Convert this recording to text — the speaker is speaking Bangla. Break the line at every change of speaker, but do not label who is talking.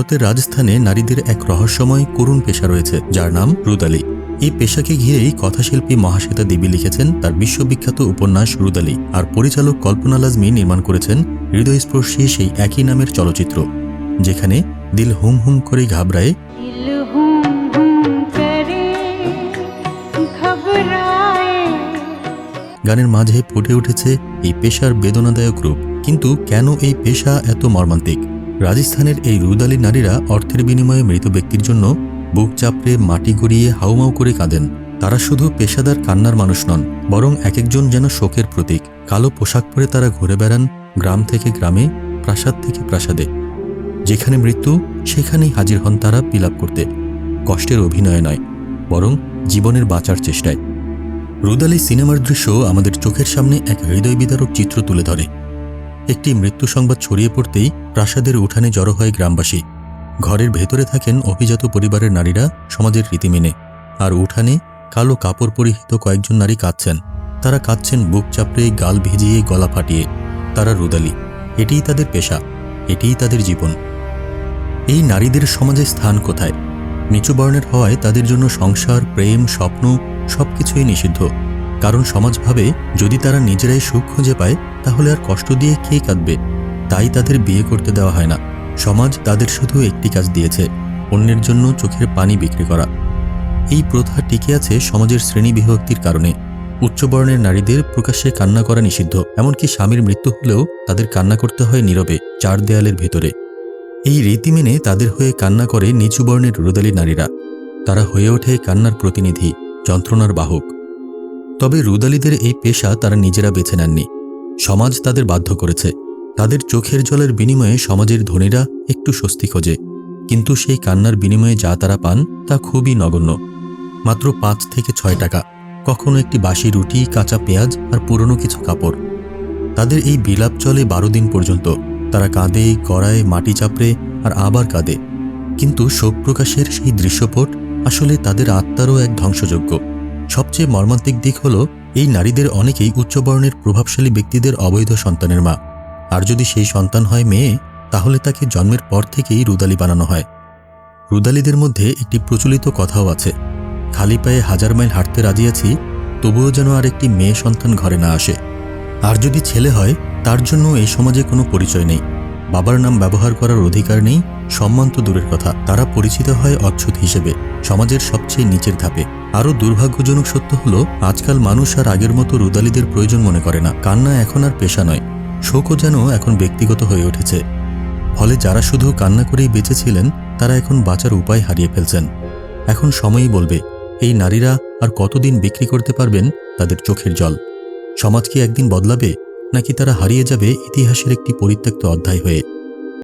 ভারতের রাজস্থানে নারীদের এক রহস্যময় করুণ পেশা রয়েছে যার নাম রুদালি। এই পেশাকে ঘিরেই কথাশিল্পী মহাশ্বেতা দেবী লিখেছেন তার বিশ্ববিখ্যাত উপন্যাস রুদালি আর পরিচালক কল্পনা লাজমি নির্মাণ করেছেন হৃদয়স্পর্শী সেই একই নামের চলচ্চিত্র যেখানে দিল হুম হুম করে ঘাবড়ায়। গানের মাঝে ফুটে উঠেছে এই পেশার বেদনাদায়ক রূপ কিন্তু কেন এই পেশা এত মর্মান্তিক? রাজস্থানের এই রুদালি নারীরা অর্থের বিনিময়ে মৃত ব্যক্তির জন্য বুক চাপড়ে মাটি গড়িয়ে হাউমাউ করে কাঁদেন। তারা শুধু পেশাদার কান্নার মানুষ নন, বরং এক একজন যেন শোকের প্রতীক। কালো পোশাক পরে তারা ঘুরে বেড়ান গ্রাম থেকে গ্রামে, প্রাসাদ থেকে প্রাসাদে। যেখানে মৃত্যু, সেখানেই হাজির হন তারা বিলাপ করতে। কষ্টের অভিনয় নয়, বরং জীবনের বাঁচার চেষ্টায়। রুদালি সিনেমার দৃশ্য আমাদের চোখের সামনে এক হৃদয় বিদারক চিত্র তুলে ধরে। একটি মৃত্যু সংবাদ ছড়িয়ে পড়তেই প্রাসাদের উঠানে জড়ো হয় গ্রামবাসী। ঘরের ভেতরে থাকেন অভিজাত পরিবারের নারীরা সমাজের রীতি মেনে আর উঠানে কালো কাপড় পরিহিত কয়েকজন নারী কাঁদছেন। তারা কাঁদছেন বুক চাপড়ে, গাল ভিজিয়ে, গলা ফাটিয়ে। তারা রুদালি। এটিই তাদের পেশা। এটিই তাদের জীবন। এই নারীদের সমাজে স্থান কোথায়? নিচু বর্ণের হওয়ায় তাদের জন্য সংসার, প্রেম, স্বপ্ন সবকিছুই নিষিদ্ধ। কারণ সমাজ ভাবে, যদি তারা নিজেরাই সুখ খুঁজে পায়, তাহলে আর কষ্ট দিয়ে কে কাঁদবে? তাই তাদের বিয়ে করতে দেওয়া হয় না। সমাজ তাদের শুধু একটি কাজ দিয়েছে, অন্যের জন্য চোখের পানি বিক্রি করা। এই প্রথা টিকে আছে সমাজের শ্রেণি বিভক্তির কারণে। উচ্চবর্ণের নারীদের প্রকাশ্যে কান্না করা নিষিদ্ধ, এমনকি স্বামীর মৃত্যু হলেও তাদের কান্না করতে হয় নীরবে, চার দেয়ালের ভেতরে। এই রীতি মেনে তাদের হয়ে কান্না করে নিচু বর্ণের রুদালি নারীরা। তারা হয়ে ওঠে কান্নার প্রতিনিধি, যন্ত্রণার বাহক। তবে রুদালিদের এই পেশা তারা নিজেরা বেছে নেননি। সমাজ তাদের বাধ্য করেছে। তাদের চোখের জলের বিনিময়ে সমাজের ধনীরা একটু স্বস্তি খোঁজে। কিন্তু সেই কান্নার বিনিময়ে যা তারা পান, তা খুবই নগণ্য। মাত্র পাঁচ থেকে ছয় টাকা, কখনো একটি বাসি রুটি, কাঁচা পেঁয়াজ আর পুরনো কিছু কাপড়। তাদের এই বিলাপ চলে বারো দিন পর্যন্ত। তারা কাঁদে গড়ায় মাটি চাপড়ে আর আবার কাঁদে। কিন্তু শোক প্রকাশের সেই দৃশ্যপট আসলে তাদের আত্মারও এক ধ্বংসযোগ্য সবচেয়ে মর্মান্তিক দিক হল, এই নারীদের অনেকেই উচ্চবর্ণের প্রভাবশালী ব্যক্তিদের অবৈধ সন্তানের মা। আর যদি সেই সন্তান হয় মেয়ে, তাহলে তাকে জন্মের পর থেকেই রুদালি বানানো হয়। রুদালিদের মধ্যে একটি প্রচলিত কথাও আছে, খালি পায়ে হাজার মাইল হাঁটতে রাজি আছি, তবুও যেন আর একটি মেয়ে সন্তান ঘরে না আসে। আর যদি ছেলে হয়, তার জন্য এই সমাজে কোনো পরিচয় নেই। বাবার নাম ব্যবহার করার অধিকার নেই, সম্মান তো দূরের কথা। তারা পরিচিত হয় অচ্ছুত হিসেবে, সমাজের সবচেয়ে নিচের ধাপে। আরও দুর্ভাগ্যজনক সত্য হলো, আজকাল মানুষ আর আগের মতো রুদালিদের প্রয়োজন মনে করে না। কান্না এখন আর পেশা নয়, শোকও যেন এখন ব্যক্তিগত হয়ে উঠেছে। ফলে যারা শুধু কান্না করেই বেঁচেছিলেন, তারা এখন বাঁচার উপায় হারিয়ে ফেলছেন। এখন সময়ই বলবে, এই নারীরা আর কতদিন বিক্রি করতে পারবেন, তাদের চোখের জল। সমাজ কি একদিন বদলাবে? নাকি তারা হারিয়ে যাবে ইতিহাসের একটি পরিত্যক্ত অধ্যায় হয়ে?